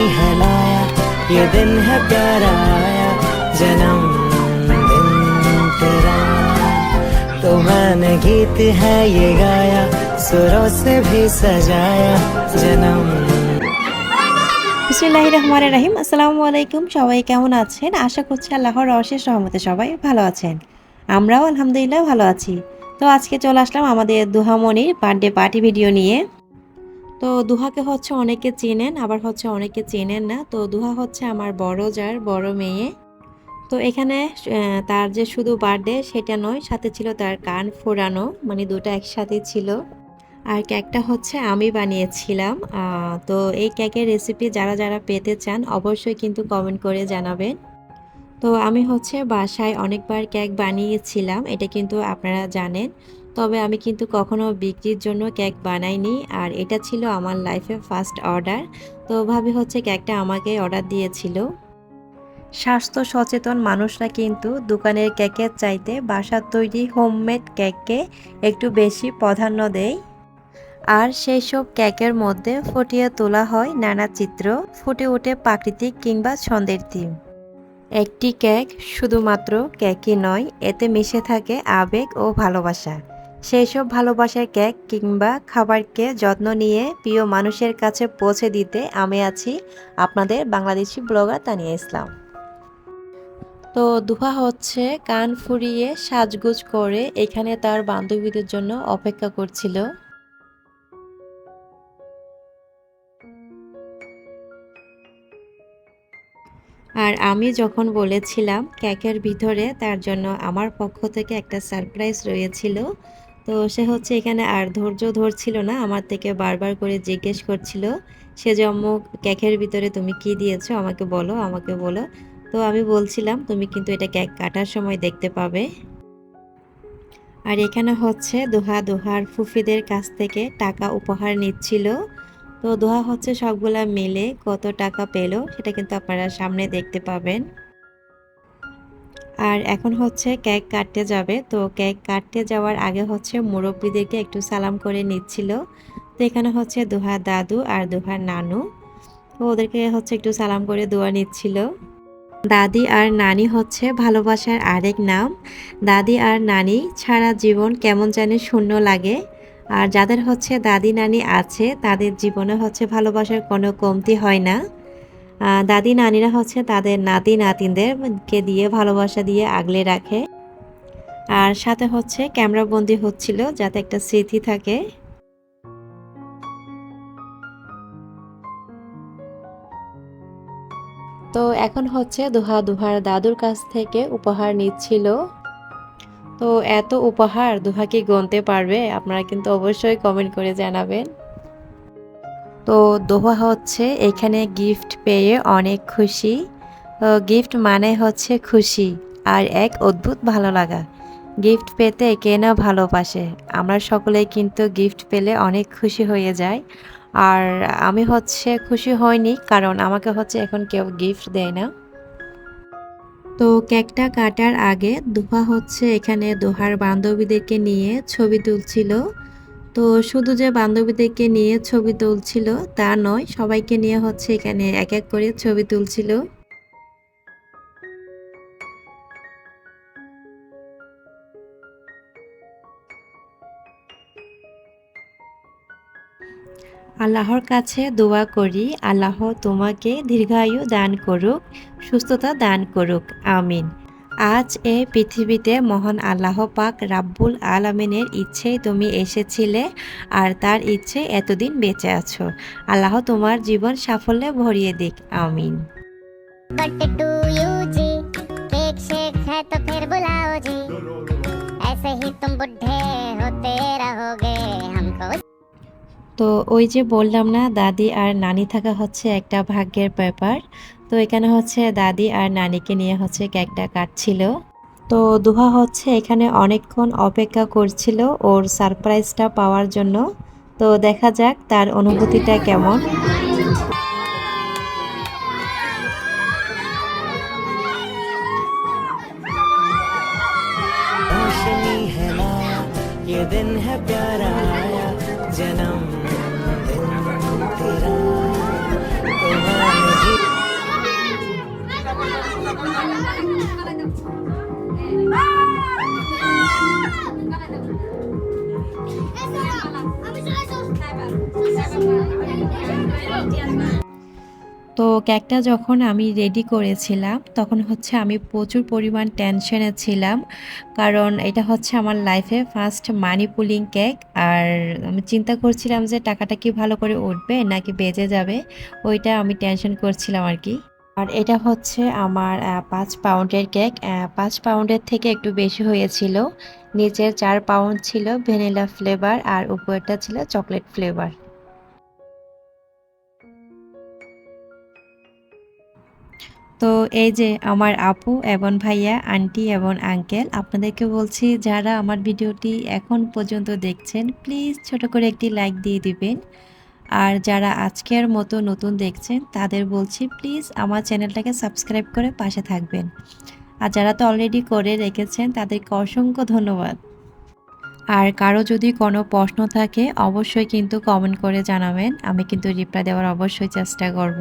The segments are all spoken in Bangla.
है लाया ये दिन है प्यारा आया जन्म दिन तेरा तो मैंने गीत है ये गाया सुरों से भी सजाया जन्म বিসমুল্লাহ রহমান রাহিম আসসালামু আলাইকুম সবাই কেমন আছেন আশা করছি আল্লাহর অশেষ রহমতে সবাই ভালো আছেন আমরাও আলহামদুলিল্লাহ ভালো আছি তো আজকে চলে আসলাম আমাদের দুহামণির বার্থডে পার্টি ভিডিও নিয়ে তো দুহাকে হচ্ছে অনেকে চেনেন, আবার হচ্ছে অনেকে চেনেন না। তো দুহা হচ্ছে আমার বড় যার, বড় মেয়ে। তো এখানে তার যে শুধু বার্থডে সেটা নয়, সাথে ছিল তার কান ফোরানো মানে দুটো একসাথে ছিল। আর কেকটা হচ্ছে আমি বানিয়েছিলাম। তো এই কেকের রেসিপি যারা যারা পেতে চান, অবশ্যই কিন্তু কমেন্ট করে জানাবেন। তো আমি হচ্ছে বাসায় অনেকবার কেক বানিয়েছিলাম, এটা কিন্তু আপনারা জানেন। তবে আমি কিন্তু কখনো বিক্রির জন্য কেক বানাইনি আর এটা ছিল আমার লাইফে ফার্স্ট অর্ডার। তো ভাবি হচ্ছে কেকটা আমাকে অর্ডার দিয়েছিল। স্বাস্থ্য সচেতন মানুষরা কিন্তু দোকানের কেকের চাইতে বাসার তৈরি হোমমেড কেককে একটু বেশি প্রাধান্য দেয়। আর সেই সব কেকের মধ্যে ফুটিয়ে তোলা হয় নানা চিত্র, ফুটে ওঠে প্রাকৃতিক কিংবা ছন্দের থিম। একটি কেক শুধুমাত্র কেকই নয়, এতে মিশে থাকে আবেগ ও ভালোবাসা। সেই সব ভালোবাসার কেক কিংবা খাবারকে যত্ন নিয়ে প্রিয় মানুষের কাছে পৌঁছে দিতে আমি আছি আপনাদের বাংলাদেশি ব্লগার তানিয়া ইসলাম। তো দুহা হচ্ছে কান ফুরিয়ে সাজগুজ করে এখানে তার বান্ধবীদের জন্য অপেক্ষা করছিল। আর আমি যখন বলেছিলাম কেকের ভিতরে তার জন্য আমার পক্ষ থেকে একটা সারপ্রাইজ রয়েছিল তো সে হচ্ছে এখানে আর ধৈর্য ধরছিল না, আমার থেকে বারবার করে জিজ্ঞেস করছিল, সে জম্মু ক্যাকের ভিতরে তুমি কি দিয়েছ? আমাকে বলো আমাকে বলো। তো আমি বলছিলাম, তুমি কিন্তু এটা কেক কাটার সময় দেখতে পাবে। আর এখানে হচ্ছে দোহা, দোহার ফুফিদের কাছ থেকে টাকা উপহার নিচ্ছিল। তো দোহা হচ্ছে সবগুলা মিলে কত টাকা পেল, সেটা কিন্তু আপনারা সামনে দেখতে পাবেন। আর এখন হচ্ছে কেক কাটতে যাবে। তো কেক কাটতে যাওয়ার আগে হচ্ছে মুরব্বীদেরকে একটু সালাম করে নিচ্ছিল। তো এখানে হচ্ছে দোহার দাদু আর দোহার নানু। তো ওদেরকে হচ্ছে একটু সালাম করে দোয়া নিচ্ছিল। দাদি আর নানি হচ্ছে ভালোবাসার আরেক নাম। দাদি আর নানি ছাড়া জীবন কেমন জানি শূন্য লাগে। আর যাদের হচ্ছে দাদি নানি আছে, তাদের জীবনে হচ্ছে ভালোবাসার কোনো কমতি হয় না। দাদি নানিরা হচ্ছে তাদের নাতি নাতিনদেরকে দিয়ে ভালোবাসা দিয়ে আগলে রাখে। আর সাথে হচ্ছে ক্যামেরাবন্দি হচ্ছিল যাতে একটা স্মৃতি থাকে। তো এখন হচ্ছে দুহা দুহার দাদুর কাছ থেকে উপহার নিচ্ছিল। তো এত উপহার দুহা কি গুনতে পারবে? আপনারা কিন্তু অবশ্যই কমেন্ট করে জানাবেন। তো দোহা হচ্ছে এখানে গিফট পেয়ে অনেক খুশি। গিফট মানে হচ্ছে খুশি আর এক অদ্ভুত ভালো লাগা। গিফট পেতে কে না ভালোবাসে। আমরা সকলেই কিন্তু গিফট পেলে অনেক খুশি হয়ে যায় আর আমি হচ্ছে খুশি হয়নি কারণ আমাকে হচ্ছে এখন কেউ গিফট দেয় না। তো কেকটা কাটার আগে দোহা হচ্ছে এখানে দোহার বান্ধবীদেরকে নিয়ে ছবি তুলছিল। তো শুধু যে বান্ধবীদেরকে নিয়ে ছবি তুলছিল তা নয়, সবাইকে নিয়ে হচ্ছে এখানে এক এক করে ছবি তুলছিল। আল্লাহর কাছে দোয়া করি, আল্লাহ তোমাকে দীর্ঘায়ু দান করুক, সুস্থতা দান করুক, আমিন। আজ এ পৃথিবীতে মহান আল্লাহ পাক রাব্বুল আলমিনের ইচ্ছেই তুমি এসেছিলে আর তার ইচ্ছে এতদিন বেঁচে আছো। আল্লাহ তোমার জীবন সাফল্যে ভরিয়ে দিক। আমিন। তো ওই যে বললাম না দাদি আর নানি থাকা হচ্ছে একটা ভাগ্যের ব্যাপার। তো এখানে হচ্ছে দাদি আর নানিকে নিয়ে হচ্ছে কেকটা কাটছিল। তো দুহা হচ্ছে এখানে অনেকক্ষণ অপেক্ষা করছিল ওর সারপ্রাইজটা পাওয়ার জন্য। তো দেখা যাক তার অনুভূতিটা কেমন। কেকটা যখন আমি রেডি করেছিলাম, তখন হচ্ছে আমি প্রচুর পরিমাণ টেনশনে ছিলাম। কারণ এটা হচ্ছে আমার লাইফে ফার্স্ট মানি পুলিং কেক আর আমি চিন্তা করছিলাম যে টাকাটা কি ভালো করে উঠবে নাকি বেজে যাবে, ওইটা আমি টেনশন করছিলাম আর কি। আর এটা হচ্ছে আমার পাঁচ পাউন্ডের কেক পাঁচ পাউন্ডের থেকে একটু বেশি হয়েছিল। নিচের চার পাউন্ড ছিল ভ্যানিলা ফ্লেভার আর উপরটা ছিল চকলেট ফ্লেভার তো এই যে আমার আপু এবং ভাইয়া, আন্টি এবং আঙ্কেল, আপনাদেরকে বলছি যারা আমার ভিডিওটি এখন পর্যন্ত দেখছেন, প্লিজ ছোট করে একটি লাইক দিয়ে দিবেন। আর যারা আজকের মতো নতুন দেখছেন, তাদের বলছি প্লিজ আমার চ্যানেলটাকে সাবস্ক্রাইব করে পাশে থাকবেন। আর যারা তো অলরেডি করে রেখেছেন, তাদেরকে অসংখ্য ধন্যবাদ। আর কারও যদি কোনো প্রশ্ন থাকে, অবশ্যই কিন্তু কমেন্ট করে জানাবেন। আমি কিন্তু রিপ্লাই দেওয়ার অবশ্যই চেষ্টা করব।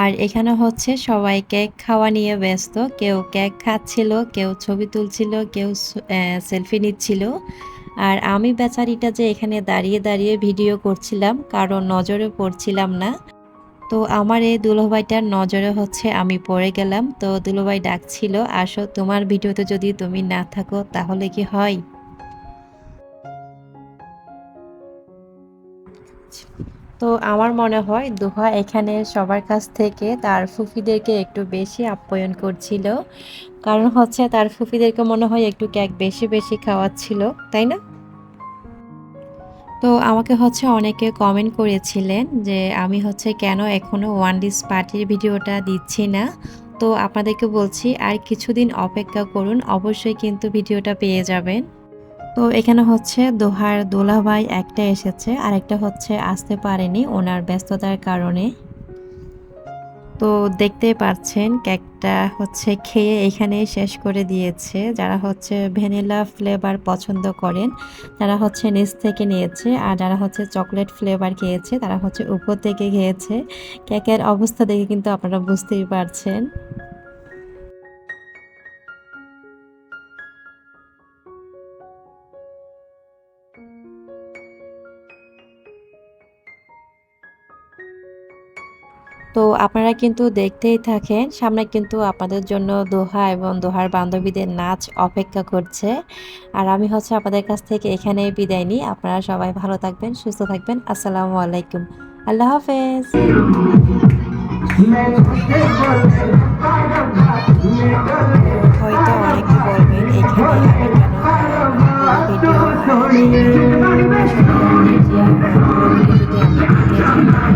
আর এখানে হচ্ছে সবাই কেক খাওয়া নিয়ে ব্যস্ত। কেউ কেক খাচ্ছিল, কেউ ছবি তুলছিল, কেউ সেলফি নিচ্ছিল। আর আমি বেচারিটা যে এখানে দাঁড়িয়ে দাঁড়িয়ে ভিডিও করছিলাম কারণ নজরে পড়ছিলাম না। তো আমার এই দুলোভাইটার নজরে হচ্ছে আমি পড়ে গেলাম। তো দুলোভাই ডাকছিল, আসো, তোমার ভিডিওতে যদি তুমি না থাকো, তাহলে কি হয়? তো আমার মনে হয় দোহা এখানে সবার কাছ থেকে তার ফুফিদেরকে একটু বেশি আপ্যায়ন করছিল। কারণ হচ্ছে তার ফুফিদেরকে মনে হয় একটু কেক বেশি বেশি খাওয়াচ্ছিল, তাই না? তো আমাকে হচ্ছে অনেকে কমেন্ট করেছিলেন যে আমি হচ্ছে কেন এখনও ওয়ান ডিস পার্টির ভিডিওটা দিচ্ছি না। তো আপনাদেরকে বলছি আর কিছুদিন অপেক্ষা করুন, অবশ্যই কিন্তু ভিডিওটা পেয়ে যাবেন। তো এখানে হচ্ছে দোহার দোলাভাই একটা এসেছে আর একটা হচ্ছে আসতে পারেনি ওনার ব্যস্ততার কারণে। তো দেখতেই পাচ্ছেন কেকটা হচ্ছে খেয়ে এখানেই শেষ করে দিয়েছে। যারা হচ্ছে ভ্যানিলা ফ্লেভার পছন্দ করেন, তারা হচ্ছে নিচ থেকে নিয়েছে, আর যারা হচ্ছে চকলেট ফ্লেভার খেয়েছে, তারা হচ্ছে উপর থেকে খেয়েছে। কেকের অবস্থা দেখে কিন্তু আপনারা বুঝতেই পারছেন। তো আপনারা কিন্তু দেখতেই থাকেন সামনে কিন্তু আপনাদের জন্য দোহা এবং দোহার বান্ধবীদের নাচ অপেক্ষা করছে। আর আমি হচ্ছে আপনাদের কাছ থেকে এখানে বিদায় নিই। আপনারা সবাই ভালো থাকবেন সুস্থ থাকবেন। আসসালামু আলাইকুম। আল্লাহ হাফেজ। হয়তো অনেকে বলবেন এখানে ভিডিও যদি